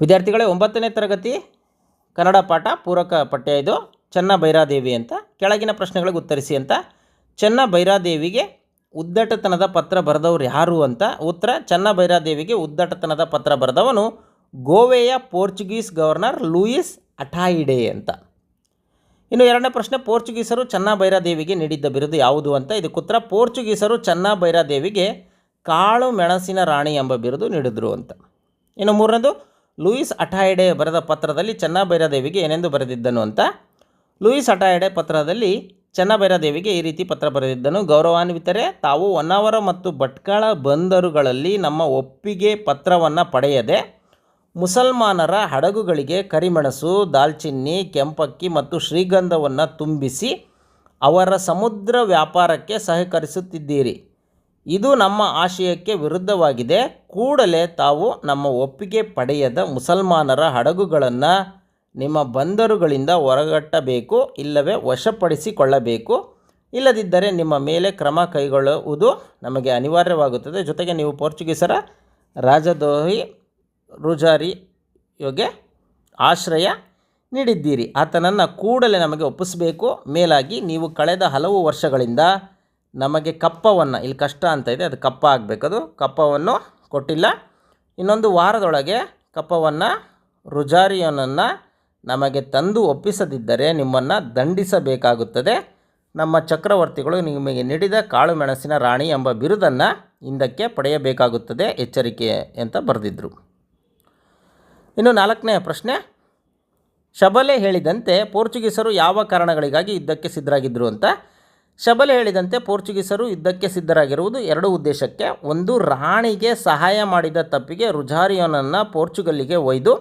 ವಿದ್ಯಾರ್ಥಿಗಳೇ, ಒಂಬತ್ತನೇ ತರಗತಿ ಕನ್ನಡ ಪಾಠ ಪೂರಕ ಪಠ್ಯ ಇದು. ಚೆನ್ನ ಭೈರಾದೇವಿ ಅಂತ. ಕೆಳಗಿನ ಪ್ರಶ್ನೆಗಳಿಗೆ ಉತ್ತರಿಸಿ ಅಂತ. ಚೆನ್ನ ಭೈರಾದೇವಿಗೆ ಉದ್ದಟತನದ ಪತ್ರ ಬರೆದವರು ಯಾರು ಅಂತ ಉತ್ತರ ಚೆನ್ನ ಭೈರಾದೇವಿಗೆ ಉದ್ದಟತನದ ಪತ್ರ ಬರೆದವನು ಗೋವೆಯ ಪೋರ್ಚುಗೀಸ್ ಗವರ್ನರ್ ಲೂಯಿಸ್ ಅಠಾಯಿಡೆ ಅಂತ. ಇನ್ನು ಎರಡನೇ ಪ್ರಶ್ನೆ, ಪೋರ್ಚುಗೀಸರು ಚೆನ್ನ ಭೈರಾದೇವಿಗೆ ನೀಡಿದ್ದ ಬಿರುದು ಯಾವುದು ಅಂತ? ಇದಕ್ಕೆ ಉತ್ತರ, ಪೋರ್ಚುಗೀಸರು ಚೆನ್ನ ಭೈರಾದೇವಿಗೆ ಕಾಳು ಮೆಣಸಿನ ರಾಣಿ ಎಂಬ ಬಿರುದು ನೀಡಿದರು ಅಂತ. ಇನ್ನು ಮೂರನೇದು ಲೂಯಿಸ್ ಅಟಾಯ್ಡೆ ಬರೆದ ಪತ್ರದಲ್ಲಿ ಚೆನ್ನಭೈರದೇವಿಗೆ ಏನೆಂದು ಬರೆದಿದ್ದನು ಅಂತ? ಲೂಯಿಸ್ ಅಟಾಯ್ಡೆ ಪತ್ರದಲ್ಲಿ ಚೆನ್ನಭೈರದೇವಿಗೆ ಈ ರೀತಿ ಪತ್ರ ಬರೆದಿದ್ದನು, ಗೌರವಾನ್ವಿತರೆ, ತಾವು ಹೊನ್ನಾವರ ಮತ್ತು ಭಟ್ಕಳ ಬಂದರುಗಳಲ್ಲಿ ನಮ್ಮ ಒಪ್ಪಿಗೆ ಪತ್ರವನ್ನು ಪಡೆಯದೆ ಮುಸಲ್ಮಾನರ ಹಡಗುಗಳಿಗೆ ಕರಿಮೆಣಸು, ದಾಲ್ಚಿನ್ನಿ, ಕೆಂಪಕ್ಕಿ ಮತ್ತು ಶ್ರೀಗಂಧವನ್ನು ತುಂಬಿಸಿ ಅವರ ಸಮುದ್ರ ವ್ಯಾಪಾರಕ್ಕೆ ಸಹಕರಿಸುತ್ತಿದ್ದೀರಿ. ಇದು ನಮ್ಮ ಆಶಯಕ್ಕೆ ವಿರುದ್ಧವಾಗಿದೆ. ಕೂಡಲೇ ತಾವು ನಮ್ಮ ಒಪ್ಪಿಗೆ ಪಡೆಯದ ಮುಸಲ್ಮಾನರ ಹಡಗುಗಳನ್ನು ನಿಮ್ಮ ಬಂದರುಗಳಿಂದ ಹೊರಗಟ್ಟಬೇಕು, ಇಲ್ಲವೇ ವಶಪಡಿಸಿಕೊಳ್ಳಬೇಕು. ಇಲ್ಲದಿದ್ದರೆ ನಿಮ್ಮ ಮೇಲೆ ಕ್ರಮ ಕೈಗೊಳ್ಳುವುದು ನಮಗೆ ಅನಿವಾರ್ಯವಾಗುತ್ತದೆ. ಜೊತೆಗೆ ನೀವು ಪೋರ್ಚುಗೀಸರ ರಾಜದ್ರೋಹಿ ರುಜಾರಿಯೋಗೆ ಆಶ್ರಯ ನೀಡಿದ್ದೀರಿ. ಆತನನ್ನು ಕೂಡಲೇ ನಮಗೆ ಒಪ್ಪಿಸಬೇಕು. ಮೇಲಾಗಿ ನೀವು ಕಳೆದ ಹಲವು ವರ್ಷಗಳಿಂದ ನಮಗೆ ಕಪ್ಪವನ್ನು, ಇಲ್ಲಿ ಕಷ್ಟ ಅಂತ ಇದೆ, ಅದು ಕಪ್ಪ ಆಗಬೇಕು. ಅದು ಕಪ್ಪವನ್ನು ಕೊಟ್ಟಿಲ್ಲ. ಇನ್ನೊಂದು ವಾರದೊಳಗೆ ಕಪ್ಪವನ್ನು ರುಜಾರಿಯನನ್ನು ನಮಗೆ ತಂದು ಒಪ್ಪಿಸದಿದ್ದರೆ ನಿಮ್ಮನ್ನು ದಂಡಿಸಬೇಕಾಗುತ್ತದೆ. ನಮ್ಮ ಚಕ್ರವರ್ತಿಗಳು ನಿಮಗೆ ನೀಡಿದ ಕಾಳು ಮೆಣಸಿನ ರಾಣಿ ಎಂಬ ಬಿರುದನ್ನು ಹಿಂದಕ್ಕೆ ಪಡೆಯಬೇಕಾಗುತ್ತದೆ, ಎಚ್ಚರಿಕೆ ಅಂತ ಬರೆದಿದ್ದರು ಇನ್ನು ನಾಲ್ಕನೇ ಪ್ರಶ್ನೆ. ಶಬಲೆ ಹೇಳಿದಂತೆ ಪೋರ್ಚುಗೀಸರು ಯಾವ ಕಾರಣಗಳಿಗಾಗಿ ಯುದ್ಧಕ್ಕೆ ಸಿದ್ಧರಾಗಿದ್ದರು ಅಂತ. ಶಬಲೆ ಹೇಳಿದಂತೆ ಪೋರ್ಚುಗೀಸರು ಯುದ್ಧಕ್ಕೆ ಸಿದ್ಧರಾಗಿರುವುದು ಎರಡು ಉದ್ದೇಶಕ್ಕೆ. ಒಂದು, ರಾಣಿಗೆ ಸಹಾಯ ಮಾಡಿದ ತಪ್ಪಿಗೆ ರುಜಾರಿಯೋನನ್ನು ಪೋರ್ಚುಗಲ್ಲಿಗೆ ಒಯ್ದು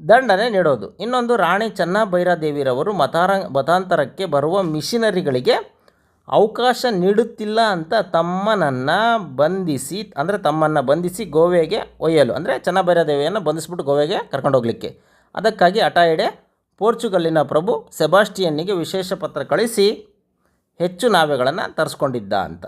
ದಂಡನೆ ನೀಡೋದು. ಇನ್ನೊಂದು, ರಾಣಿ ಚೆನ್ನಭೈರಾದೇವಿರವರು ಮತಾರ, ಮತಾಂತರಕ್ಕೆ ಬರುವ ಮಿಷನರಿಗಳಿಗೆ ಅವಕಾಶ ನೀಡುತ್ತಿಲ್ಲ ಅಂತ ತಮ್ಮನನ್ನು ಬಂಧಿಸಿ, ಅಂದರೆ ತಮ್ಮನ್ನು ಬಂಧಿಸಿ ಗೋವೆಗೆ ಒಯ್ಯಲು. ಅಂದರೆ ಚೆನ್ನಭೈರಾದೇವಿಯನ್ನು ಬಂಧಿಸ್ಬಿಟ್ಟು ಗೋವೆಗೆ ಕರ್ಕೊಂಡು ಹೋಗಲಿಕ್ಕೆ. ಅದಕ್ಕಾಗಿ ಅಟಾಯಿಡೆ ಪೋರ್ಚುಗಲ್ಲಿನ ಪ್ರಭು ಸೆಬಾಸ್ಟಿಯನ್ನಿಗೆ ವಿಶೇಷ ಪತ್ರ ಕಳಿಸಿ ಹೆಚ್ಚು ನಾವೆಗಳನ್ನು ತರಿಸ್ಕೊಂಡಿದ್ದ ಅಂತ.